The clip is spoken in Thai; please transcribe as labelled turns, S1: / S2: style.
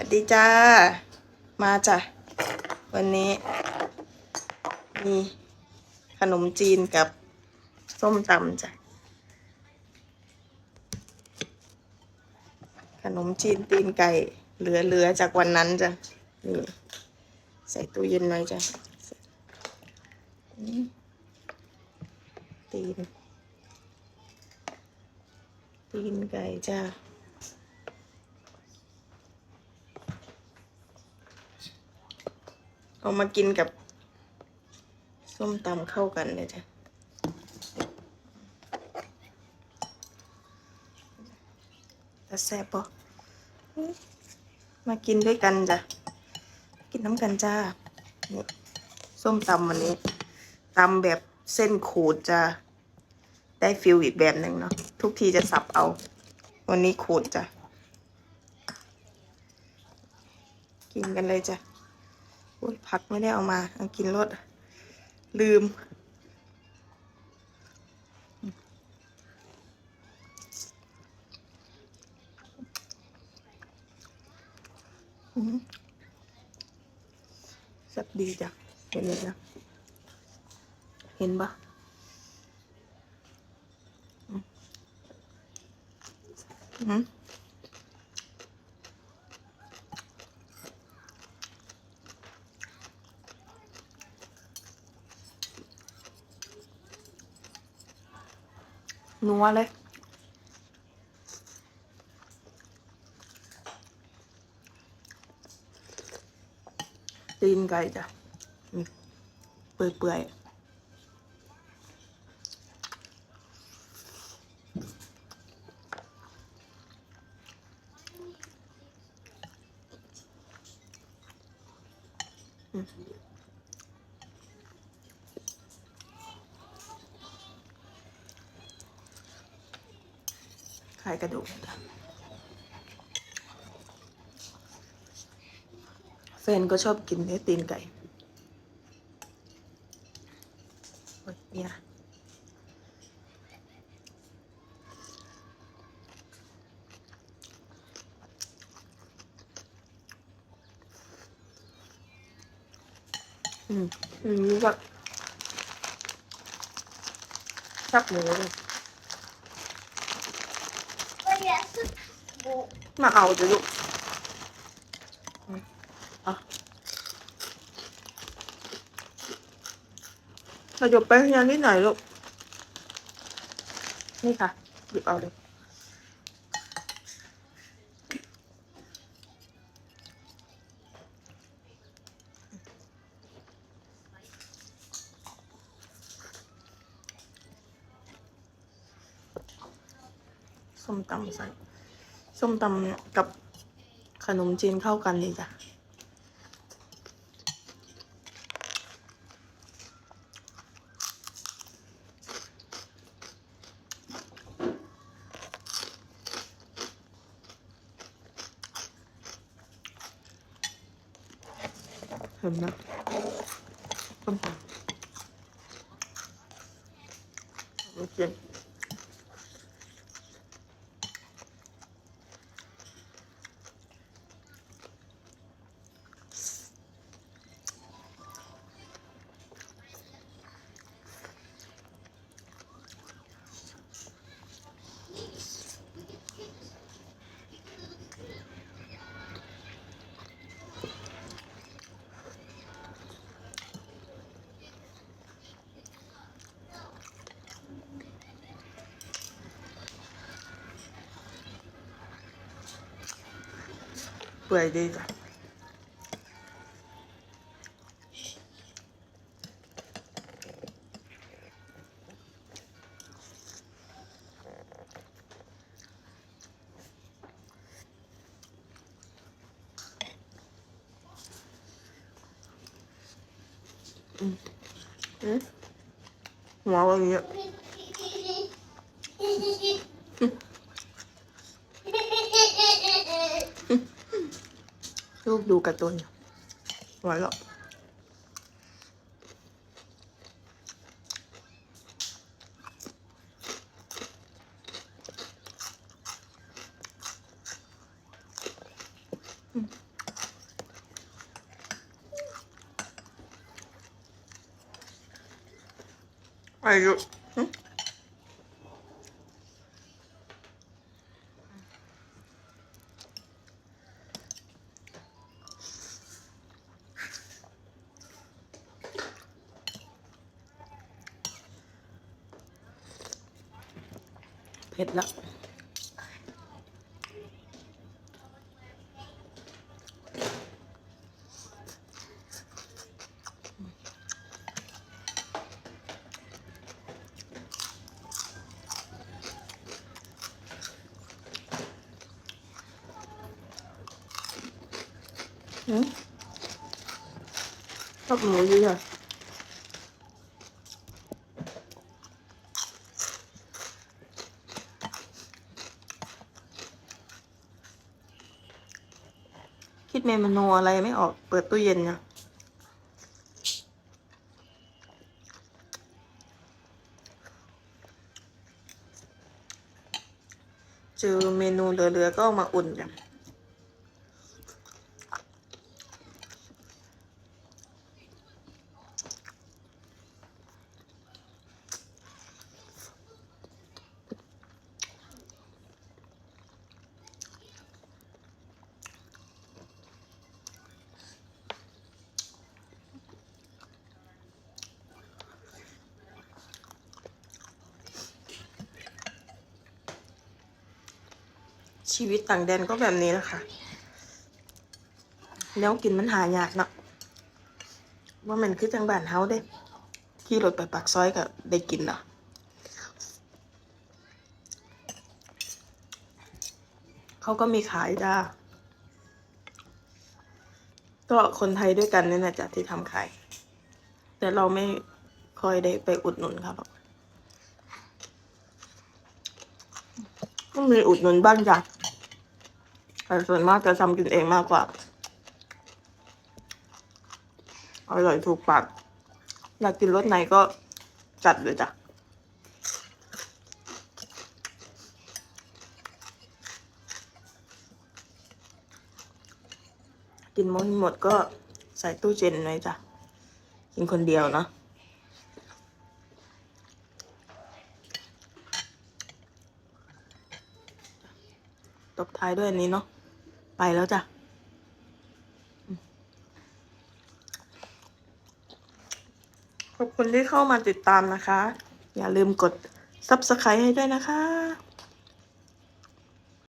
S1: วัสดีจ้า มาจ้ะ วันนี้ มีขนมจีนกับส้มตำจ้ะ ขนมจีนตีนไก่เหลือๆจากวันนั้นจ้ะ นี่ ใส่ตู้เย็นไว้จ้ะตีนตีนไก่จ้า เอามากินกับ ส้มตำเข้ากันเลยจ้ะจะแซ่บปะมากินด้วยกันจ้ะ กินน้ำกันจ้า นี่ส้มตำวันนี้ตำแบบเส้นขูดจะได้ฟิลอีกแบบหนึ่งเนาะทุกทีจะสับเอา วันนี้ขูดจ้ะ กินกันเลยจ้ะ อ้ยผักไม่ได้เอามาเอากินรสลืมอืมแซ่บดีจ้ะ เห็นเลยนะเห็นปะอืม นัวเลย ตีนไก่จ้ะเปื่อยๆอืมไข่กระดูกแฟนก็ชอบกินเนื้อตีนไก่โอ้ยเนี่ยอืมอืมแบบชับหมูเลย มาเอาจะลูกอืมเอาเราหยบไปยังนิดหน่อยลูก นี่ค่ะ หยิบเอาเลยส้มตำใส่ ส้มตำกับขนมจีนเข้ากันเลยจ้ะ เห็นไหมส้มตำโอเค เปื่อยดีจ้ะอืมอื ลูกดูการ์ตูนหัวเราะอายุ ผ็ดละหืมชอบหมูเยอะ คิดเมนูอะไรไม่ออกเปิดตู้เย็นเนี่ยเจอเมนูเหลือๆก็เอามาอุ่นกัน ชีวิตต่างแดนก็แบบนี้แหละค่ะ แล้วกินมันหายากเนาะว่ามันคือจังบ้านเฮาเด้ขี่รถไปปากซอยก็ได้กินเนาะเขาก็มีขายจ้าก็คนไทยด้วยกันนี่แหละจ้ะที่ทำขาย แต่เราไม่คอยได้ไปอุดหนุนเขาหรอกก็มีอุดหนุนบ้างจ้ะ แต่ส่วนมากจะทำกินเองมากกว่า อร่อยถูกปาก อยากกินรสไหนก็จัดเลยจ้ะกินหมดหมดก็ใส่ตู้เย็นไว้จ้ะ กินคนเดียวเนาะตบท้ายด้วยอันนี้เนาะ ไปแล้วจ้ะขอบคุณที่เข้ามาติดตามนะคะ อย่าลืมกด subscribe ให้ด้วยนะคะ